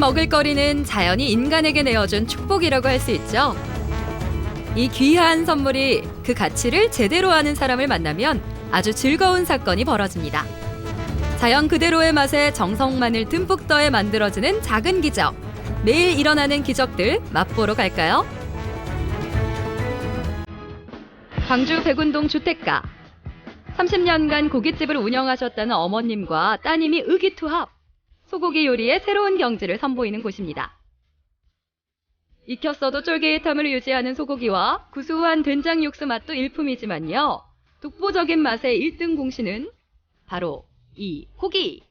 먹을거리는 자연이 인간에게 내어준 축복이라고 할 수 있죠. 이 귀한 선물이 그 가치를 제대로 아는 사람을 만나면 아주 즐거운 사건이 벌어집니다. 자연 그대로의 맛에 정성만을 듬뿍 더해 만들어지는 작은 기적. 매일 일어나는 기적들 맛보러 갈까요? 광주 백운동 주택가. 30년간 고깃집을 운영하셨다는 어머님과 따님이 의기투합. 소고기 요리의 새로운 경지를 선보이는 곳입니다. 익혔어도 쫄깃함을 유지하는 소고기와 구수한 된장 육수 맛도 일품이지만요. 독보적인 맛의 1등 공신은 바로 이 고기.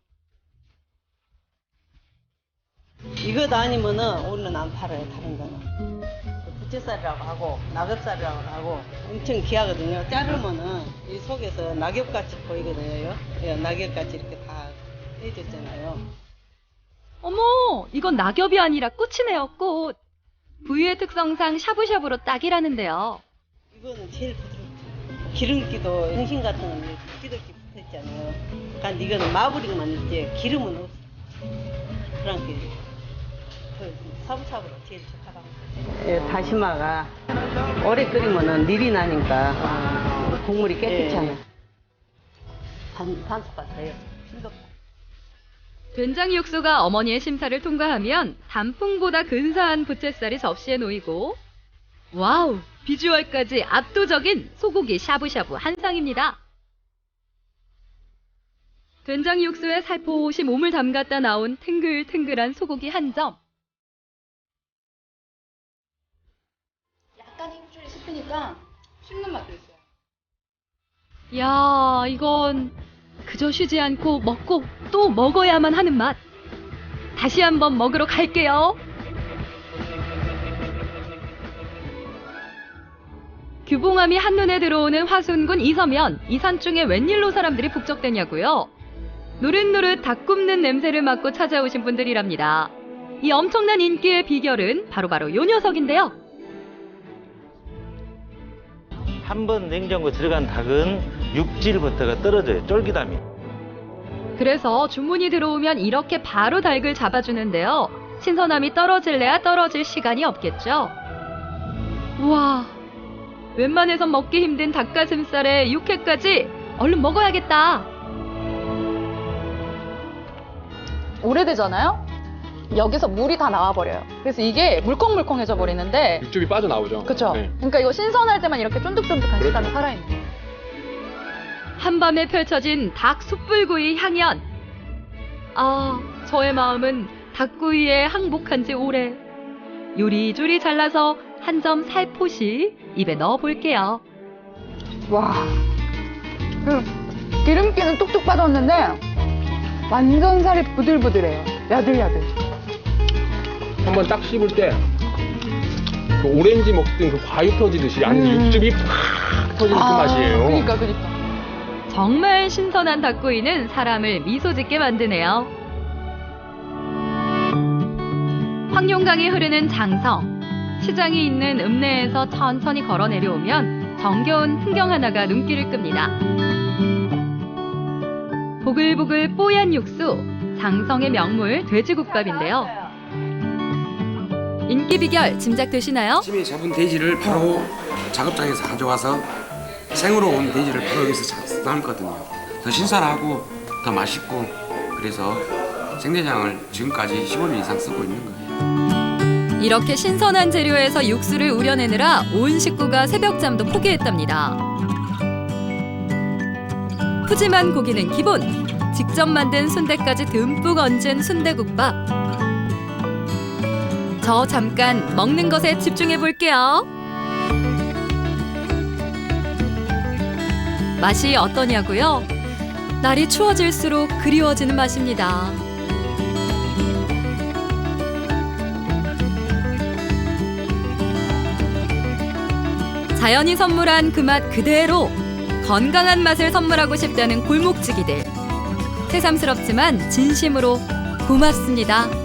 이것 아니면은 우리는 안 팔아요 다른 거는 부채살이라고 하고 낙엽살이라고 하고 엄청 귀하거든요 자르면은 이 속에서 낙엽같이 보이거든요 예, 낙엽같이 이렇게 다 해줬잖아요 어머, 이건 낙엽이 아니라 꽃이네요, 꽃. 부위의 특성상 샤브샤브로 딱이라는데요. 이거는 제일 부드럽죠 기름기도 등심 같은 거는 끼들끼 붙어있잖아요. 그러니까 이거는 마블링만 있지 기름은 없어 그런 게 그, 사부사부가 제일 좋다고 예, 다시마가 오래 끓이면은 밀이 나니까 국물이 깨끗잖아요. 반, 반 숟갈 더요. 싱겁다 된장 육수가 어머니의 심사를 통과하면 단풍보다 근사한 부채살이 접시에 놓이고 와우 비주얼까지 압도적인 소고기 샤브샤브 한 상입니다. 된장 육수에 살포시 몸을 담갔다 나온 탱글탱글한 소고기 한 점. 약간 힘줄이 씹히니까 씹는 맛도 있어요. 야 이건 그저 쉬지 않고 먹고 또 먹어야만 하는 맛. 다시 한번 먹으러 갈게요. 규봉함이 한눈에 들어오는 화순군 이서면 이 산 중에 웬일로 사람들이 북적대냐고요? 노릇노릇 닭 굽는 냄새를 맡고 찾아오신 분들이랍니다. 이 엄청난 인기의 비결은 바로바로 요 녀석인데요. 한 번 냉장고 들어간 닭은 육질부터가 떨어져요. 쫄깃함이. 그래서 주문이 들어오면 이렇게 바로 닭을 잡아주는데요. 신선함이 떨어질래야 떨어질 시간이 없겠죠. 우와, 웬만해선 먹기 힘든 닭가슴살에 육회까지 얼른 먹어야겠다. 오래되잖아요? 여기서 물이 다 나와버려요. 그래서 이게 물컹물컹해져 버리는데, 육즙이 빠져나오죠. 그쵸? 네. 그러니까 이거 신선할 때만 이렇게 쫀득쫀득한 그렇죠. 식감이 살아있는. 한밤에 펼쳐진 닭 숯불구이 향연. 아, 저의 마음은 닭구이에 항복한 지 오래. 요리조리 잘라서 한 점 살포시 입에 넣어 볼게요. 와. 그 기름기는 뚝뚝 빠졌는데, 완전 살이 부들부들해요. 야들야들. 한번 딱 씹을 때, 그 오렌지 먹든 그 과육 터지듯이 안에 음. 육즙이 팍 터지는 그 맛이에요. 그니까, 그니까. 정말 신선한 닭구이는 사람을 미소 짓게 만드네요. 황룡강이 흐르는 장성. 시장이 있는 읍내에서 천천히 걸어 내려오면 정겨운 풍경 하나가 눈길을 끕니다. 보글보글 뽀얀 육수, 장성의 명물 돼지국밥인데요. 인기 비결 짐작되시나요? 아침에 잡은 돼지를 바로 작업장에서 가져와서 생으로 온 돼지를 바로 여기서 잡- 삶거든요. 더 신선하고 더 맛있고 그래서 생대장을 지금까지 15년 이상 쓰고 있는 거예요. 이렇게 신선한 재료에서 육수를 우려내느라 온 식구가 새벽잠도 포기했답니다. 푸짐한 고기는 기본, 직접 만든 순대까지 듬뿍 얹은 순대국밥. 저 잠깐 먹는 것에 집중해 볼게요. 맛이 어떠냐고요? 날이 추워질수록 그리워지는 맛입니다. 자연이 선물한 그 맛 그대로 건강한 맛을 선물하고 싶다는 골목지기들. 새삼스럽지만 진심으로 고맙습니다.